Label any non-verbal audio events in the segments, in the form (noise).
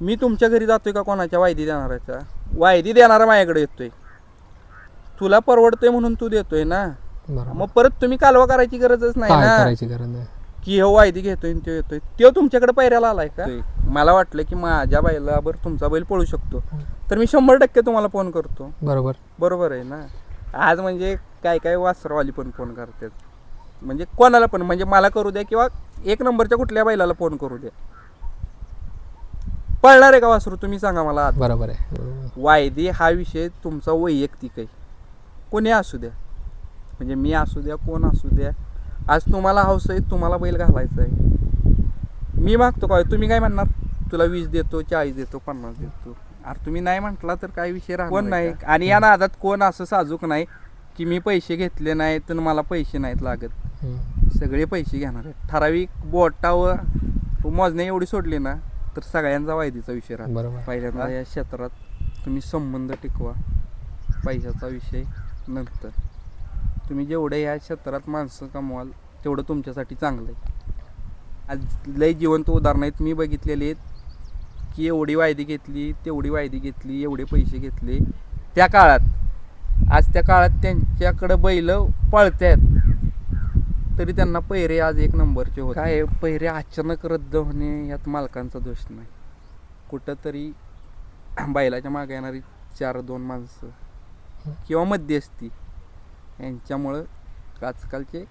मी तुमच्या घरी जातोय का कोणाच्या वायदी देणाऱ्याच्या? वायदी देणारा माझ्याकडे येतोय. तुला परवडतोय म्हणून तू देतोय ना? बरोबर. मग परत तुम्ही कालवा करायची गरजच नाही काय ना? करायची गरज नाही. की हो वायदी घेतोय आणि तो येतोय. तो तुमच्याकडे पैऱ्याला आलाय का? मला वाटलं की माझ्या बैलावर तुमचा बैल पळू शकतो. तर मी शंभर टक्के तुम्हाला फोन करतो. बरोबर. बरोबर आहे ना? आज म्हणजे काय काय वासरवाली पण फोन करतात. म्हणजे कोणाला पण म्हणजे मला करू द्या किंवा एक नंबरच्या कुठल्या बैलाला फोन करू द्या. पळणार आहे का वासरू? तुम्ही सांगा मला बरोबर आहे. बरोबर. वायदे हा विषय तुमचा वैयक्तिक आहे. कोणी असू द्या. म्हणजे मी असू द्या कोण असू द्या. आज तुम्हाला हौस आहे तुम्हाला बैल घालायचा आहे. मी मागतो काय तुम्ही काय म्हणणार? तुला वीस देतो चाळीस देतो पन्नास देतो. अरे तुम्ही नाही म्हटला तर काय विषय राहणार कोण नाही? आणि या नादात कोण असं साजूक नाही की मी पैसे घेतले नाहीत तर मला पैसे नाहीत लागत. हम्म. सगळे पैसे घेणार आहेत. ठराविक बोटावर मोजण्या एवढी सोडली ना तर सगळ्यांचा वायदीचा विषय राहतो. बरोबर. पहिल्यांदा या क्षेत्रात तुम्ही संबंध टिकवा पैशाचा विषय नंतर. तुम्ही जेवढे या क्षेत्रात माणसं कमवाल तेवढं तुमच्यासाठी चांगलं आहे. आज लय जिवंत उदाहरणं आहेत. मी बघितलेले आहेत की एवढी वायदी घेतली तेवढी वायदी घेतली एवढे पैसे घेतले. त्या काळात आज त्या काळात त्यांच्याकडं बैल पळतात तरी त्यांना पैरे आज एक नंबरचे होते. काय आहे, पैरे अचानक रद्द होणे यात मालकांचा दोष नाही. कुठंतरी बैलाच्या मागे येणारी चार दोन माणसं किंवा मध्यस्थी यांच्यामुळं आजकालचे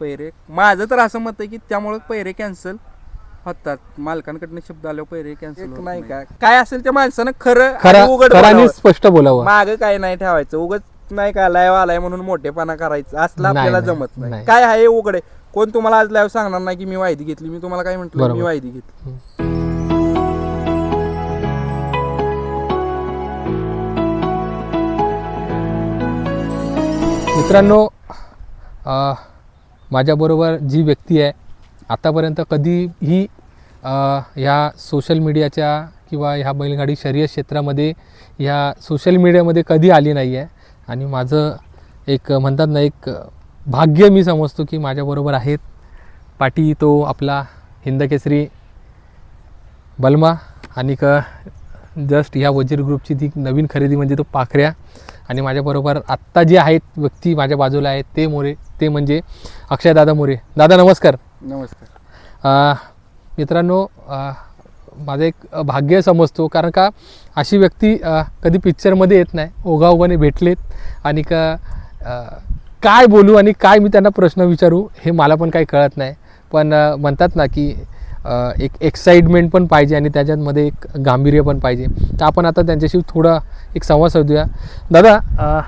पैरे माझं तर असं मत आहे की त्यामुळं पैरे कॅन्सल होतात. मालकांकडनं शब्द आल्यावर पैरे कॅन्सल नाही का? काय असेल त्या माणसानं खरं उघड. स्पष्ट बोलावं. माग काय नाही ठेवायचं. उगच नाही का लाईव्ह आलाय म्हणून मोठेपणा करायचं. असलं नाही, आपल्याला नाही, जमत नाही. नाही. काय आहे उघड? कोण तुम्हाला आज लाईव्ह सांगणार नाही की मी वायदी घेतली? मी तुम्हाला काय म्हटलं? मी बरोबर. वायदी घेतली. मित्रांनो अ, माझ्याबरोबर जी व्यक्ती आहे आतापर्यंत कधीही अ, ह्या सोशल मीडियाच्या किंवा ह्या बैलगाडी शर्यत क्षेत्रामध्ये ह्या सोशल मीडियामध्ये कधी आली नाही आहे आणि माझं एक म्हणतात ना एक भाग्य मी समजतो की माझ्याबरोबर आहेत पाठी तो आपला हिंदकेसरी बलमा आणि क जस्ट ह्या वजीर ग्रुपची ती नवीन खरेदी म्हणजे तो पाखऱ्या आणि माझ्याबरोबर आत्ता जे आहेत व्यक्ती माझ्या बाजूला आहेत ते मोरे ते म्हणजे अक्षय दादा मोरे. दादा नमस्कार. नमस्कार. मित्रांनो माझं एक भाग्य समजतो. कारण का अशी व्यक्ती कधी पिक्चरमध्ये येत नाही. ओघाओघाने भेटलेत आणि का काय बोलू आणि काय मी त्यांना प्रश्न विचारू हे मला पण काही कळत नाही. पण म्हणतात ना की एक एक्साइटमेंट पण पाहिजे आणि त्याच्यामध्ये एक गांभीर्य पण पाहिजे. तर आपण आता त्यांच्याशी थोडा एक संवाद साधूया. दादा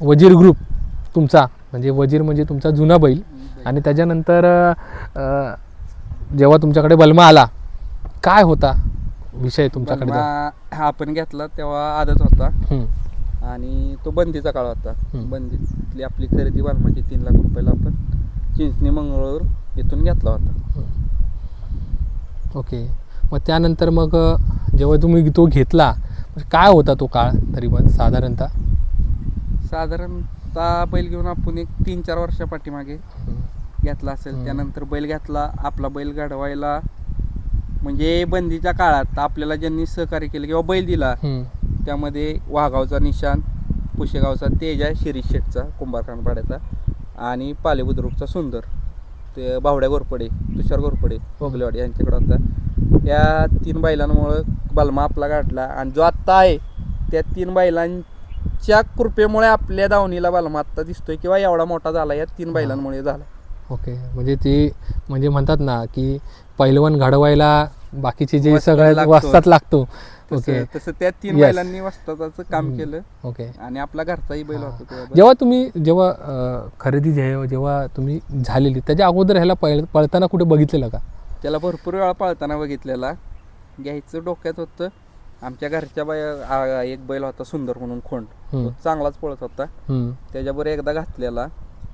वजीर ग्रुप तुमचा म्हणजे वजीर म्हणजे तुमचा जुना बैल. आणि त्याच्यानंतर जेव्हा तुमच्याकडे बलमा आला काय होता विषय तुमच्याकडे बलमा आपण घेतला तेव्हा आदत होता. हं, आणि तो बंदीचा काळ होता. हम्म. बंदीतली आपली खरेदी बलमाची तीन लाख रुपयाला आपण चिंचणी मंगळूर इथून घेतला होता. ओके. मग त्यानंतर मग अ, जेव्हा तुम्ही तो घेतला म्हणजे काय होता तो काळ तरी पण साधारणतः? साधारणतः बैल घेऊन आपण एक तीन चार वर्षा पाठीमागे हं, घेतला असेल. हम्म. त्यानंतर बैल घेतला. आपला बैल घडवायला म्हणजे बंदीच्या काळात आपल्याला ज्यांनी सहकार्य केलं किंवा बैल दिला हं, त्यामध्ये वाघावचा निशान पुशेगावचा तेज आहे शिरीष शेठचा कुंभारखानपाड्याचा आणि पाले बुद्रुकचा सुंदर ते बावड्या गोरपडे तुषार गोरपडे पोगलेवाडी यांच्याकडे होता. या तीन बैलांमुळं बलमा आपला गाठला आणि जो आत्ता आहे त्या तीन बैलांच्या कृपेमुळे आपल्या दावणीला बलमा आत्ता दिसतोय किंवा एवढा मोठा झाला या तीन बैलांमुळे झाला. ओके. म्हणजे ती म्हणजे म्हणतात ना की पैलवान घडवायला बाकीचे जे वस्तात सगळ्यात लागतो. वस्तात लागतो. ओके. तसं तसं त्या तीन Yes. बैलांनी वस्ताचं काम. केलं. ओके. आणि आपला घरचाही बैल होता तेव्हा बैल. जेव्हा तुम्ही जेव्हा अ, खरेदी जे जेव्हा तुम्ही झालेली त्याच्या अगोदर ह्याला पळ पळताना कुठे बघितलेलं का? त्याला भरपूर वेळा पळताना बघितलेला. घ्यायचं डोक्यात होतं. आमच्या घरच्या बाय आ- एक बैल होता सुंदर म्हणून खोंड. हम्म. तो चांगलाच पळत होता. त्याच्याबरोबर एकदा घातलेला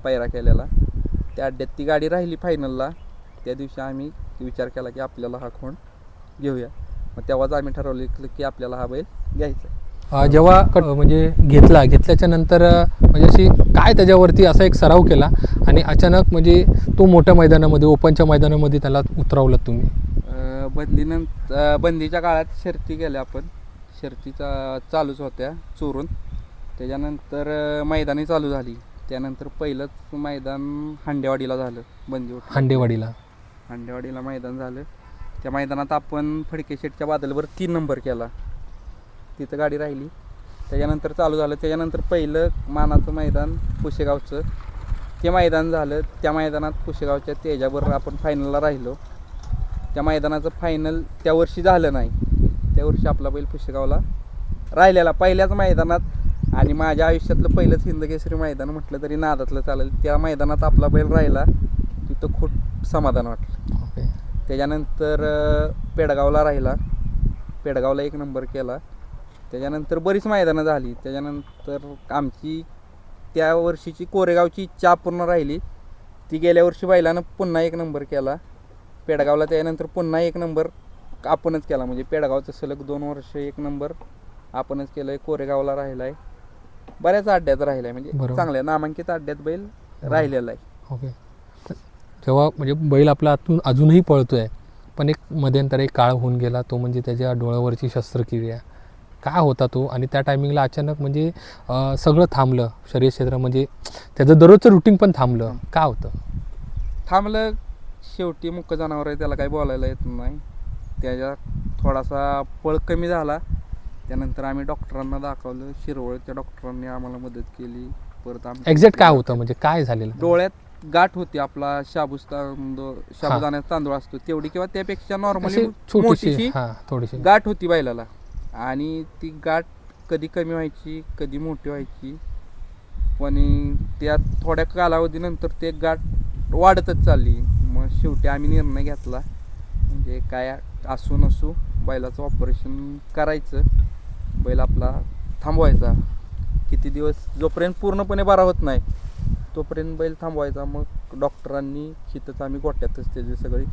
पायरा केलेला. त्या अड्ड्यात ती गाडी राहिली फायनलला त्या दिवशी आम्ही विचार केला की आपल्याला हा खोंड घेऊया. मग तेव्हाच आम्ही ठरवलं की आपल्याला हा बैल घ्यायचा जेव्हा म्हणजे घेतला घेतल्याच्या नंतर म्हणजे अशी काय त्याच्यावरती असा एक सराव केला आणि अचानक म्हणजे तो मोठ्या मैदानामध्ये ओपनच्या मैदानामध्ये त्याला उतरवलं तुम्ही? बंदीनंतर बंदीच्या काळात शर्ती केल्या आपण. शर्तीचा चालूच होत्या चोरून. त्याच्यानंतर मैदानी चालू झाली. त्यानंतर पहिलंच मैदान हांडेवाडीला झालं बंदी हांडेवाडीला. हांडेवाडीला मैदान झालं. त्या मैदानात आपण फडके शेटच्या बादलवर तीन नंबर केला. तिथं गाडी राहिली. त्याच्यानंतर चालू झालं. त्याच्यानंतर पहिलं मानाचं मैदान पुशेगावचं. ते मैदान झालं. त्या मैदानात पुशेगावच्या तेजाबरोबर आपण फायनलला राहिलो. त्या मैदानाचं फायनल त्या वर्षी झालं नाही. त्या वर्षी आपला बैल पुशेगावला राहिलेला. पहिल्याच मैदानात आणि माझ्या आयुष्यातलं पहिलंच हिंदकेसरी मैदान म्हटलं तरी नादातलं चालेल. त्या मैदानात आपला बैल राहिला तिथं खूप समाधान वाटलं. ओके. त्याच्यानंतर पेडगावला राहिला. पेडगावला एक नंबर केला. त्याच्यानंतर बरीच मैदानं झाली. त्याच्यानंतर आमची त्या वर्षीची कोरेगावची इच्छा पूर्ण राहिली. ती गेल्या वर्षी बैलानं पुन्हा एक नंबर केला. पेडगावला त्याच्यानंतर पुन्हा एक नंबर आपणच केला. म्हणजे पेडगावचं सलग दोन वर्ष एक नंबर आपणच केलं आहे कोरेगावला राहिला आहे बऱ्याच अड्ड्यात राहिला आहे म्हणजे बरोबर. चांगल्या नामांकित अड्ड्यात बैल राहिलेला आहे. ओके. तर जेव्हा म्हणजे बैल आपला आतून अजूनही पळतोय पण एक मध्यंतर एक काळ होऊन गेला तो म्हणजे त्याच्या डोळ्यावरची शस्त्रक्रिया. काय होता तो? आणि त्या टायमिंगला अचानक म्हणजे अं, सगळं थांबलं. शरीर क्षेत्र म्हणजे त्याचं दररोजचं रुटीन पण थांबलं. का होतं? थांबलं शेवटी मुक्क जनावर आहे त्याला काही बोलायला येत नाही. त्याच्या थोडासा पळ कमी झाला. त्यानंतर आम्ही डॉक्टरांना दाखवलं शिरवळच्या डॉक्टरांनी आम्हाला मदत केली. परत आमच्या एक्झॅक्ट काय होतं? म्हणजे काय झालेलं? डोळ्यात गाठ होती आपला शाबूस तांदूळ शाबुदाण्याचा तांदूळ असतो तेवढी किंवा त्यापेक्षा नॉर्मली अशी छोटीशी हा थोडीशी. गाठ होती बैलाला. आणि ती गाठ कधी कमी व्हायची कधी मोठी व्हायची. आणि त्या थोड्या कालावधीनंतर ते गाठ वाढतच चालली. मग शेवटी आम्ही निर्णय घेतला. म्हणजे काय असू नसू बैलाचं ऑपरेशन करायचं. बैल आपला थांबवायचा. किती दिवस? जोपर्यंत पूर्णपणे बरा होत नाही तोपर्यंत बैल थांबवायचा. मग डॉक्टरांनी हिथंच आम्ही गोट्यातच त्याची सगळी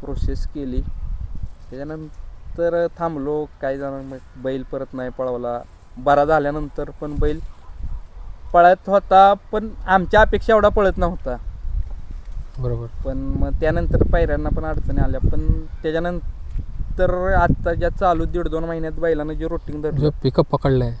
प्रोसेस केली. त्याच्यानंतर थांबलो. काही जण मग बैल परत नाही पळवला. बरा झाल्यानंतर पण बैल पळत होता पण आमच्या अपेक्षा एवढा पळत नव्हता. बरोबर. पण मग त्यानंतर पायऱ्यांना पण अडचणी आल्या. पण त्याच्यानंतर आता ज्या चालू दीड दोन महिन्यात बैलानं जे रोटिंग धरलं जो पिकअप पकडलाय.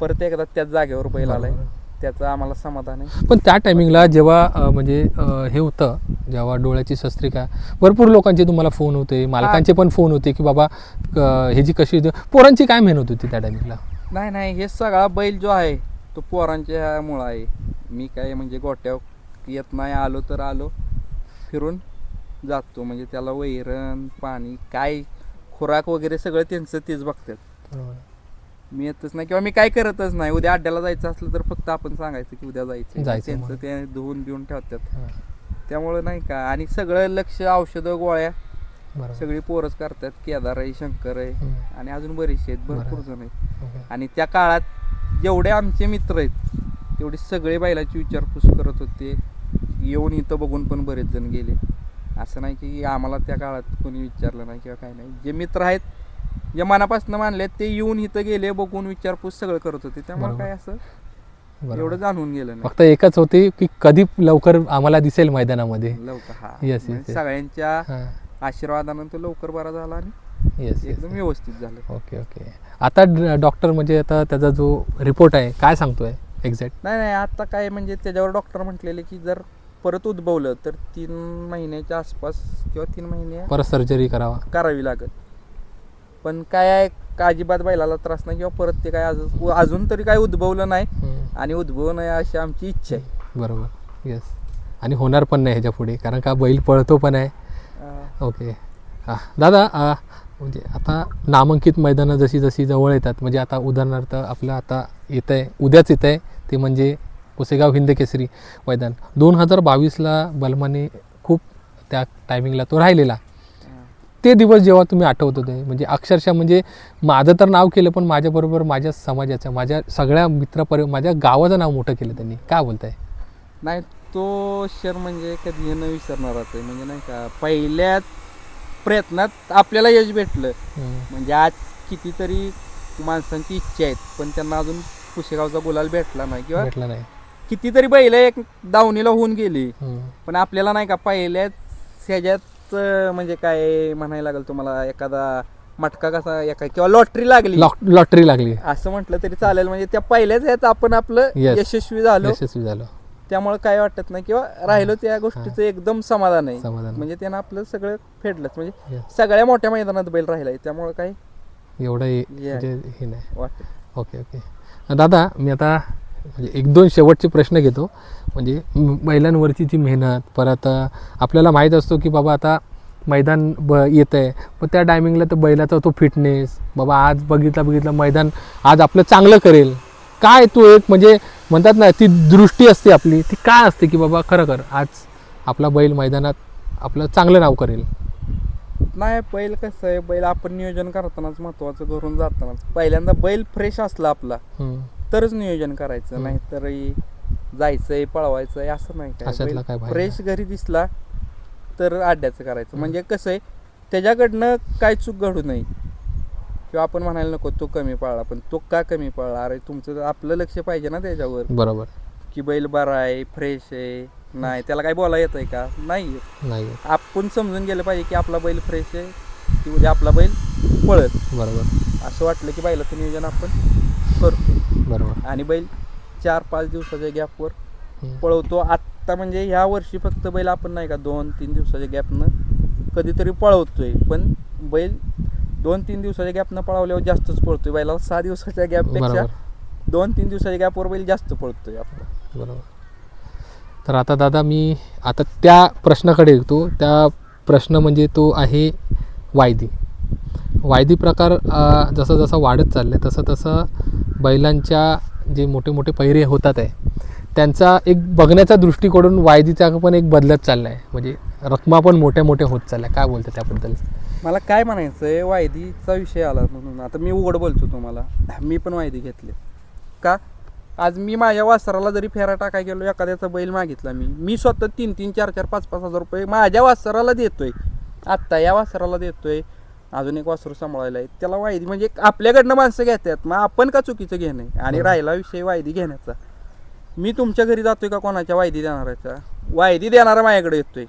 परत एकदा त्याच जागेवर बैल आलाय. त्याचं आम्हाला समाधान आहे. पण त्या टायमिंगला जेव्हा अं, म्हणजे अं, हे होतं जेव्हा डोळ्याची शस्त्रिका भरपूर लोकांचे तुम्हाला फोन होते मालकांचे पण फोन होते की बाबा अं, ह्याची कशी पोरांची काय मेहनत होती त्या टायमिंगला नाही नाही हे सगळा बैल जो आहे तो पोरांच्या मुळं आहे. मी काय म्हणजे गोट्यावर येत नाही आलो तर आलो. फिरून जातो म्हणजे त्याला वैरण पाणी काय खुराक वगैरे सगळं त्यांचं तेच बघतात. मी येतच नाही किंवा मी काय करतच नाही. उद्या अड्ड्याला जायचं असलं तर फक्त आपण सांगायचं की उद्या जायचं जायचं त्यांचं. ते धुवून बिवून ठेवतात. त्यामुळं नाही का? आणि सगळं लक्ष औषधं गोळ्या सगळी पोरच करतात. केदार आहे शंकर आहे आणि अजून बरेचसे आहेत. भरपूर. जण आहेत. आणि त्या काळात जेवढे आमचे मित्र आहेत तेवढे सगळे बैलाची विचारपूस करत होते. येऊन इथं बघून पण बरेच जण गेले. असं नाही की आम्हाला त्या काळात कोणी विचारलं नाही किंवा काय नाही. जे मित्र आहेत जे मनापासून मानले ते येऊन इथं गेले बघून विचारपूस सगळं करत होते. त्यामुळे. काय असं. एवढं जाणून गेलं फक्त एकच होती की कधी लवकर आम्हाला दिसेल मैदानामध्ये. लवकर हा. Yes, म्हणजे. सगळ्यांच्या आशीर्वादानं तो लवकर बरा झाला आणि येस येस एकदम व्यवस्थित झालं. ओके ओके आता डॉक्टर म्हणजे आता त्याचा जो रिपोर्ट आहे काय सांगतोय? एक्झॅक्ट नाही नाही आता काय म्हणजे त्याच्यावर डॉक्टर म्हटलेले की जर परत उद्भवलं तर तीन महिन्याच्या आसपास किंवा तीन महिने परत सर्जरी करावा. करावी लागत पण काय आहे का अजिबात बैलाला त्रास नाही किंवा परत ते काय अजून अजून तरी काय उद्भवलं नाही आणि उद्भवू नये अशी आमची इच्छा आहे. बरोबर. येस आणि होणार पण नाही ह्याच्या पुढे कारण का बैल पळतो पण आहे. ओके हां. दादा आ, म्हणजे आता नामांकित मैदानं जशी जशी जवळ येतात म्हणजे आता उदाहरणार्थ आपलं आता येतं आहे उद्याच येतं आहे ते म्हणजे पुसेगाव हिंद केसरी मैदान. दोन हजार बावीसला बलमाने खूप त्या टायमिंगला तो राहिलेला. ते दिवस जेव्हा तुम्ही आठवत होते म्हणजे अक्षरशः म्हणजे माझं तर नाव केलं पण माझ्याबरोबर माझ्या समाजाचं माझ्या सगळ्या मित्रपर माझ्या गावाचं नाव मोठं केलं त्यांनी. काय बोलताय? नाही तो क्षण म्हणजे कधी न विसरणारच आहे म्हणजे नाही का पहिल्याच प्रयत्नात आपल्याला यश भेटलं. म्हणजे आज कितीतरी माणसांची इच्छा आहेत पण त्यांना अजून पुशेगावचा गुलाल भेटला नाही किंवा भेटलं नाही. कितीतरी बैल एक दावणीला होऊन गेली. पण आपल्याला नाही का पहिल्याच ह्याच्यात म्हणजे काय म्हणायला लागेल तुम्हाला एखादा मटका कसा एका किंवा लॉटरी लागली. लॉटरी लागली. असं म्हटलं तरी चालेल. म्हणजे त्या पहिल्याच ह्यात आपण आपलं. यशस्वी झालो. यशस्वी झालो. त्यामुळे काय वाटत नाही किंवा राहिलो त्या गोष्टीचं एकदम समाधान आहे. समाधान. म्हणजे त्यानं आपलं सगळं फेडलंच. म्हणजे. सगळ्या मोठ्या मैदानात बैल राहिलाय. त्यामुळे काय? एवढं हे नाही. वाटत. ओके ओके दादा मी आता म्हणजे एक दोन शेवटचे प्रश्न घेतो. म्हणजे बैलांवरची जी मेहनत परत आपल्याला माहीत असतो की बाबा आता मैदान ब येत आहे पण त्या टायमिंगला तर बैलाचा तो फिटनेस बाबा आज बघितला बघितलं मैदान आज आपलं चांगलं करेल. काय तो एक म्हणजे म्हणतात ना ती दृष्टी असते आपली. ती काय असते की बाबा खरं कर आज आपला बैल मैदानात आपलं चांगलं नाव करेल. नाही बैल कसं आहे बैल आपण नियोजन करतानाच महत्वाचं करून जातानाच. पहिल्यांदा बैल फ्रेश असला आपला. तरच नियोजन करायचं हम्म. नाहीतर हे जायचंय पळवायचंय असं नाही अशातला काय काय भाग फ्रेश घरी दिसला तर आड्याचं करायचं. म्हणजे कसं आहे त्याच्याकडनं काय चूक घडू नये. किंवा आपण म्हणायला नको तो कमी पळला पण तो का कमी पळला? अरे तुमचं आपलं लक्ष पाहिजे ना त्याच्यावर. बरोबर. की बैल बरा आहे फ्रेश आहे नाही त्याला काय बोला येत आहे का? नाही येत. नाही आपण समजून गेलं पाहिजे की आपला बैल फ्रेश आहे की उद्या आपला बैल पळत बरोबर. असं वाटलं की बैलाचं नियोजन आपण करतो. बरोबर. आणि बैल चार पाच दिवसाच्या गॅपवर. पळवतो. आत्ता म्हणजे ह्या वर्षी फक्त बैल आपण नाही का दोन तीन दिवसाच्या गॅपनं कधीतरी पळवतोय. पण बैल दोन तीन दिवसाच्या गॅपनं पळवल्यावर जास्तच पळतोय. बैलाला सहा दिवसाच्या गॅपपेक्षा दोन तीन दिवसाच्या गॅपवर बैल जास्त पळतोय आपला. बरोबर. तर आता दादा मी आता त्या प्रश्नाकडे येतो. त्या प्रश्न म्हणजे तो आहे वायदी. वायदी प्रकार जसं जसं वाढत चाललं तसं तसं बैलांच्या जे मोठे मोठे पैरे होतात आहे त्यांचा एक बघण्याचा दृष्टिकोन वायदीचा पण एक बदलत चालला आहे म्हणजे रकमा पण मोठ्या मोठ्या होत चालल्या. काय बोलतं त्याबद्दल? मला काय म्हणायचं आहे वायदीचा विषय आला म्हणून. आता मी उघड बोलतो तुम्हाला. (clears throat) मी पण वायदी घेतली. का? आज मी माझ्या वासराला जरी फेरा टाकाय गेलो एखाद्याचा बैल मागितला मी मी स्वतः तीन तीन चार चार पाच पाच हजार रुपये माझ्या वासराला देतोय. आत्ता या वासराला देतोय. अजून एक वासरू सांभाळायला आहे. त्याला वायदी म्हणजे आपल्याकडनं माणसं घेतात. मग आपण का चुकीचं घेणं आहे? आणि. राहिला विषय वायदी घेण्याचा. मी तुमच्या घरी जातोय का? कोणाच्या वायदी देणाऱ्याच्या? वायदी देणारा माझ्याकडे येतोय.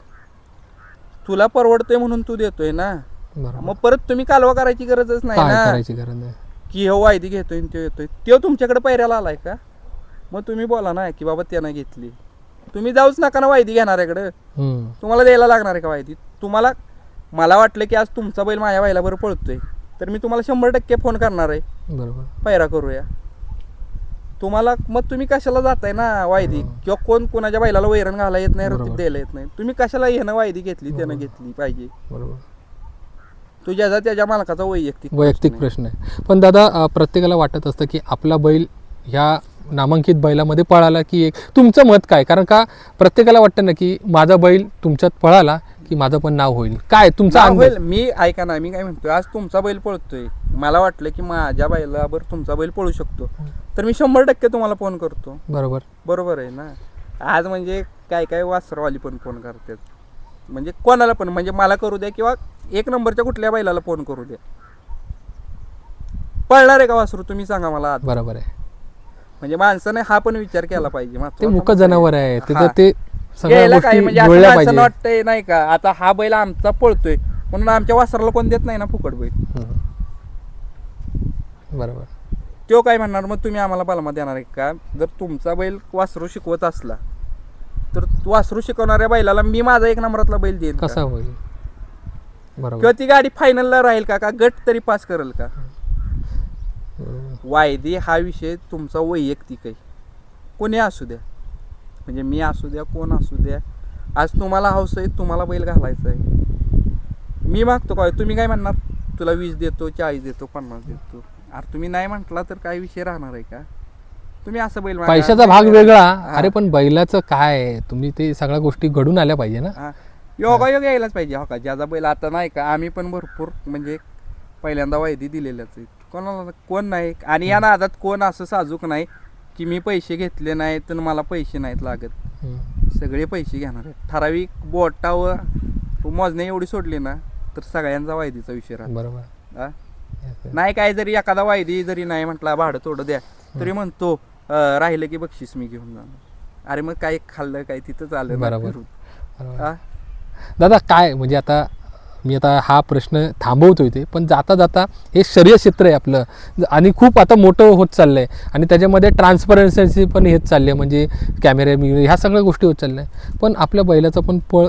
तुला परवडतोय म्हणून तू देतोय ना? मग परत तुम्ही कालवा करायची गरजच नाही ना? करायची गरज नाही. की हो वायदी घेतोय तो येतोय. तो तुमच्याकडे पैऱ्याला आलाय का? मग तुम्ही बोला ना की बाबा त्यानं घेतली. तुम्ही जाऊच नका ना वायदी घेणाऱ्याकडं. तुम्हाला द्यायला लागणार आहे का वायदी? तुम्हाला मला वाटलं की आज तुमचा बैल माझ्या बैला बरं पळतोय. तर मी तुम्हाला शंभर टक्के फोन करणार आहे. बरोबर. पैरा करूया. तुम्हाला मग तुम्ही कशाला जाताय ना वायदी? हं. किंवा कोण कोणाच्या बैलाला वैरण घाला येत नाही. रतीब द्यायला येत नाही. तुम्ही कशाला येणं वायदी घेतली त्यानं. घेतली पाहिजे? बरोबर. तो ज्याचा त्याच्या मालकाचा वैयक्तिक वैयक्तिक. प्रश्न आहे. पण दादा अ, प्रत्येकाला वाटत असतं की आपला बैल ह्या नामांकित बैलामध्ये पळाला की एक तुमचं मत काय? कारण का प्रत्येकाला वाटतं ना की माझा बैल तुमच्यात पळाला की माझं पण नाव होईल. काय तुमचा नाव होईल. मी ऐका ना मी काय म्हणतोय आज तुमचा बैल पळतोय. मला वाटलं की माझ्या बैलावर तुमचा बैल पळू शकतो. तर मी शंभर टक्के तुम्हाला फोन करतो. बरोबर. बरोबर आहे ना? आज म्हणजे काय काय वासरवाली पण फोन करतात. म्हणजे कोणाला पण म्हणजे मला करू द्या किंवा एक नंबरच्या कुठल्या बैलाला फोन करू द्या. पळणार आहे का वासरू? तुम्ही सांगा मला आज बरोबर आहे. म्हणजे माणसाने हा पण विचार केला पाहिजे. ते मुक. जनावर आहे हा. त्याचं ते सगळ्या घ्यायला काय? गोष्टी म्हणजे असं जुळल्या पाहिजे. वाटतंय नाही का? आता हा बैल आमचा पळतोय. म्हणून आमच्या वासराला कोण देत नाही ना फुकट बैल. हम्म. बरोबर. तो काय म्हणणार? मग तुम्ही आम्हाला बलमा देणार आहे का? जर तुमचा बैल वासरू शिकवत असला तर वासरू शिकवणाऱ्या बैलाला मी माझा एक नंबरातला बैल देईन का? कसा होईल? बरोबर. किंवा ती गाडी फायनलला राहील का? का गट तरी पास करेल का. वायदे हा विषय तुमचा वैयक्तिक आहे. कोणी असू द्या. म्हणजे मी असू द्या कोण असू द्या. आज तुम्हाला हौस आहे तुम्हाला बैल घालायचा आहे. मी मागतो काय? तुम्ही काय म्हणणार? तुला वीस देतो चाळीस देतो पन्नास देतो. अरे तुम्ही नाही म्हटला तर काय विषय राहणार आहे का? तुम्ही असं बैल. पैशाचा भाग वेगळा. अरे पण बैलाचं काय आहे? तुम्ही ते सगळ्या गोष्टी घडून आल्या पाहिजे ना. योगायोग यायलाच पाहिजे हो का? ज्याचा बैल आता नाही का आम्ही पण भरपूर म्हणजे पहिल्यांदा वायदी दिलेल्याच कोणाला कोण नाही. आणि या नादात कोण असं साजूक नाही. की मी पैसे घेतले नाहीत तर मला पैसे नाहीत लागत. सगळे पैसे घेणार आहेत. ठराविक बोटावर मोजणे एवढी सोडली ना तर सगळ्यांचा वायदीचा विषय राहतो. बरोबर? नाही काय जरी एखादा वायदी जरी नाही म्हटला भाडं थोडं द्या तरी म्हणतो राहिलं की बक्षीस मी घेऊन जाणार. अरे मग काय खाल्लं काय तिथंच आलं ना बरोबर. दादा काय म्हणजे आता मी आता हा प्रश्न थांबवतो इथे. पण जाता जाता हे शरीर क्षेत्र आहे आपलं. आणि खूप आता मोठं होत चाललं आहे आणि त्याच्यामध्ये ट्रान्सपरन्सी पण हेच चालली आहे म्हणजे कॅमेरे मी ह्या सगळ्या गोष्टी होत चालल्या आहे पण आपल्या बैलाचा पण पळ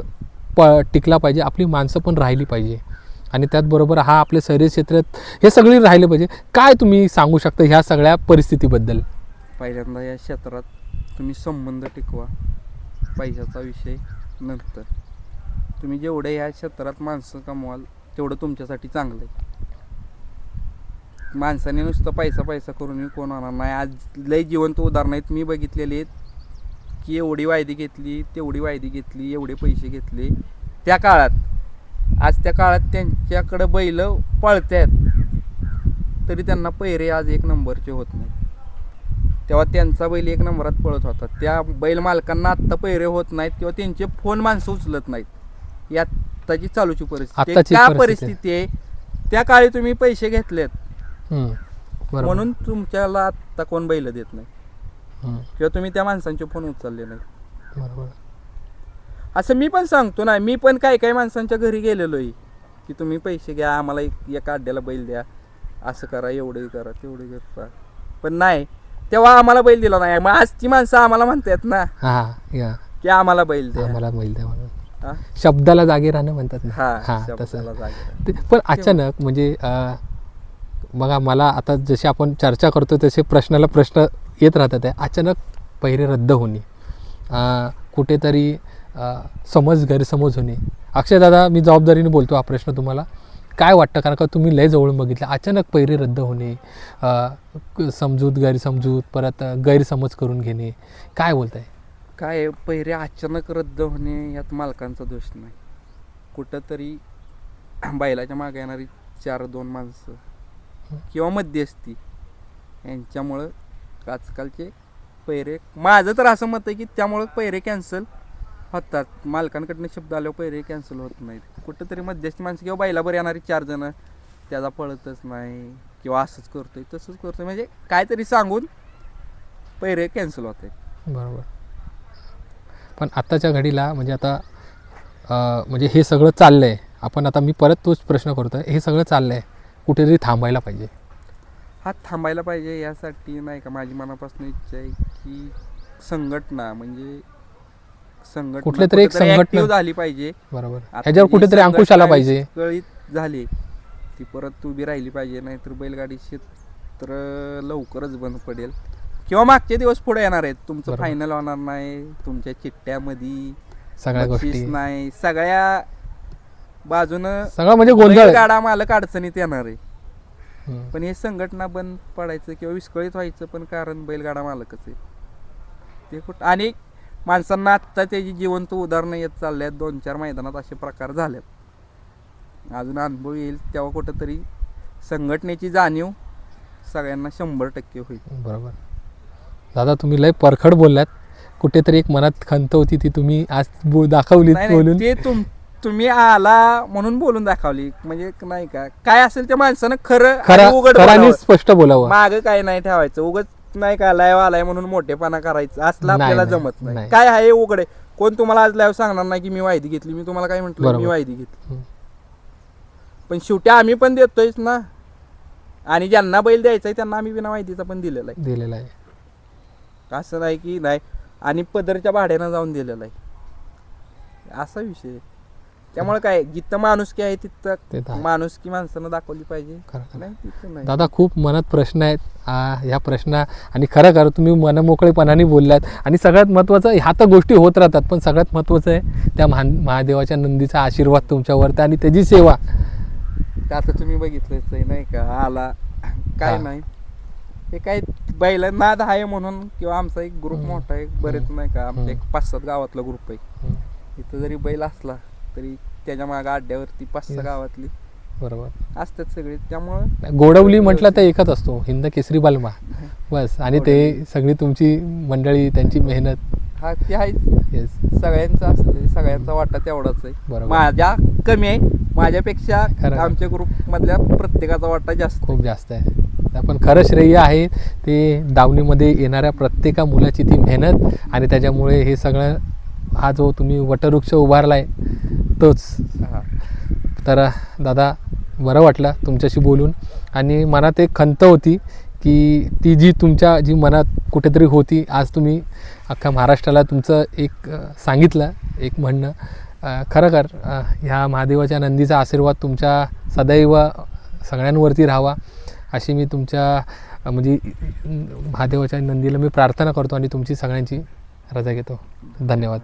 प टिकला पाहिजे. आपली माणसं पण राहिली पाहिजे. आणि त्याचबरोबर हा आपल्या शरीर क्षेत्रात हे सगळे राहिले पाहिजे. काय तुम्ही सांगू शकता ह्या सगळ्या परिस्थितीबद्दल? पहिल्यांदा या क्षेत्रात तुम्ही संबंध टिकवा. पैशाचा विषय नंतर. तुम्ही जेवढे या क्षेत्रात माणसं कमवाल तेवढं तुमच्यासाठी चांगलं आहे माणसाने नुसतं पैसा पैसा करून मी कोण होणार नाही. आज लय जिवंत उदाहरणं आहेत. मी बघितलेले आहेत की एवढी वायदी घेतली तेवढी वायदी घेतली एवढे पैसे घेतले. त्या काळात आज त्या काळात त्यांच्याकडं बैल पळतायत तरी त्यांना पैरे आज एक नंबरचे होत नाही तेव्हा त्यांचा बैल एक नंबरात पळत होता. त्या बैल मालकांना आत्ता पैरे होत नाहीत किंवा त्यांचे फोन माणसं उचलत नाहीत. ही आत्ताची चालूची परिस्थिती आहे. आत्ताची का परिस्थिती परिस्थिती आहे? त्या काळी तुम्ही पैसे घेतलेत. हम्म. बरोबर. म्हणून तुमच्याला आत्ता कोण बैल देत नाही? हम्म. किंवा तुम्ही त्या माणसांचे फोन उचलले नाही बरोबर. असं मी पण सांगतो ना मी पण काही काही माणसांच्या घरी गेलेलो आहे की तुम्ही पैसे घ्या आम्हाला एक एका अड्ड्याला बैल द्या. असं करा एवढे करा तेवढे करा. पण नाही तेव्हा आम्हाला बैल दिला नाही. मग आज ती माणसं आम्हाला म्हणतात ना हा या. की आम्हाला बैल द्या. आम्हाला बैल द्या म्हणून? शब्दाला जागे राहणं म्हणतात ना. हा तसं. पण अचानक म्हणजे बघा मला आता जसे आपण चर्चा करतो तसे प्रश्नाला प्रश्न येत राहतात. आहे अचानक पहिरे रद्द होणे. कुठेतरी समज गैरसमज होणे. अक्षय दादा मी जबाबदारीने बोलतो हा प्रश्न तुम्हाला. काय वाटतं? कारण का तुम्ही लय जवळून बघितलं. अचानक पहिरे रद्द होणे समजूत गैरसमजूत परत गैरसमज करून घेणे. काय बोलताय? काय आहे, पहिरे अचानक रद्द होणे यात मालकांचा दोष नाही. कुठंतरी बैलाच्या मागे येणारी चार दोन माणसं किंवा मध्यस्थी यांच्यामुळं आजकालचे पैरे माझं तर असं मत आहे की त्यामुळं पैरे कॅन्सल होतात. मालकांकडनं शब्द आल्यावर पैरे कॅन्सल होत नाहीत. कुठंतरी मध्यस्थी माणसं किंवा बैलावर येणारी चार जणं त्याचा पळतच नाही किंवा असंच करतोय तसंच करतोय. म्हणजे काहीतरी सांगून पैरे कॅन्सल होत बरोबर. पण आत्ताच्या घडीला म्हणजे आता म्हणजे हे सगळं चाललं आहे आपण आता मी परत तोच प्रश्न करतो आहे हे सगळं चाललं आहे कुठेतरी थांबायला पाहिजे. हा थांबायला पाहिजे यासाठी नाही का? माझी मनापासून इच्छा आहे की संघटना म्हणजे संघटना कुठली तरी एक संघटना- झाली पाहिजे. बरोबर. ह्याच्यावर जी कुठेतरी अंकुश आला पाहिजे. विस्कळीत झाली. ती परत उभी राहिली पाहिजे नाहीतर बैलगाडी क्षेत्र लवकरच बंद पडेल. किंवा मागचे दिवस पुढे येणार आहेत. तुमचं बरोबर. फायनल होणार नाही तुमच्या चिठ्ठ्यामध्ये सगळ्या बक्षीस गोष्टी. नाही सगळ्या बाजूनं सगळं म्हणजे गोंधळ आहे. गाडा मालक अडचणीत येणार आहे. हम्म. पण हे संघटना बंद पडायचं किंवा विस्कळीत व्हायचं पण कारण बैलगाडा मालकच आहे. ते कुठं आणि माणसांना आत्ता त्याची जिवंत उदाहरणं येत चालल्यात दोन चार मैदानात असे प्रकार झालेत अजून अनुभव येईल तेव्हा कुठंतरी संघटनेची जाणीव सगळ्यांना शंभर टक्के होईल. बरोबर. दादा तुम्ही लय परखड बोललात. कुठेतरी एक मनात खंत होती ती तुम्ही आज नाही, बोलून. ते तुम तुम्ही आला म्हणून बोलून दाखवली. म्हणजे नाही का? काय असेल त्या माणसानं खरं उघड. स्पष्ट बोलावं. माग काय नाही ठेवायचं. उगच नाही का लाईव्ह आलाय म्हणून मोठेपणा करायचं. असलं आपल्याला जमत नाही. काय आहे उघड? आहे कोण तुम्हाला आज लाईव्ह सांगणार नाही की मी वायदी घेतली. मी तुम्हाला काय म्हटलं? मी. वायदी घेतली. पण शेवटी आम्ही पण देतोयच ना. आणि ज्यांना बैल द्यायचा आहे त्यांना आम्ही बिना वायदीचा पण दिलेला दिलेला आहे आहे असं नाही की नाही. आणि पदरच्या भाड्यानं जाऊन दिलेला आहे. असा विषय आहे. त्यामुळे काय जिथं माणुसकी आहे तिथं. माणुसकी माणसानं दाखवली पाहिजे. दादा खूप मनात प्रश्न आहेत. ह्या प्रश्न आणि खरं खरं तुम्ही मनमोकळेपणाने बोललात. आणि सगळ्यात महत्त्वाचं ह्या तर गोष्टी होत राहतात पण सगळ्यात महत्त्वाचं आहे त्या महान महादेवाच्या नंदीचा आशीर्वाद तुमच्यावरती आणि त्याची सेवा. आता तुम्ही बघितलंच नाही का? आला. काय. नाही? हे काय बैल नाद आहे म्हणून किंवा आमचा एक ग्रुप. मोठा आहे बरेच नाही का? आमच्या एक. पाच सात गावातला ग्रुप आहे. इथं जरी बैल असला तरी त्याच्यामागे अड्ड्यावरती पाच सहा. गावातली बरोबर. असतात सगळे. त्यामुळं गोडवली म्हटलं तर एकच असतो हिंद केसरी बालमा. (laughs) बस. आणि ते सगळी तुमची मंडळी त्यांची मेहनत हा ते आहे येस सगळ्यांचं असतं सगळ्यांचा वाटा तेवढाच आहे. बरोबर. माझ्या कमी आहे. माझ्यापेक्षा खरं. आमच्या ग्रुप मधल्या प्रत्येकाचा वाटा जास्त खूप जास्त आहे. पण खरं श्रेय आहे ते दावणीमध्ये येणाऱ्या प्रत्येका मुलाची ती मेहनत आणि त्याच्यामुळे हे सगळं हा जो तुम्ही वटवृक्ष उभारला आहे तोच. हा. तर दादा बरं वाटलं तुमच्याशी बोलून. आणि मनात एक खंत होती की ती जी तुमच्या जी मनात कुठेतरी होती आज तुम्ही अख्ख्या महाराष्ट्राला तुमचं एक सांगितलं एक म्हणणं. खरंखर ह्या महादेवाच्या नंदीचा आशीर्वाद तुमच्या सदैव सगळ्यांवरती राहावा अशी मी तुमच्या म्हणजे महादेवाच्या नंदीला मी प्रार्थना करतो आणि तुमची सगळ्यांची रजा घेतो. धन्यवाद.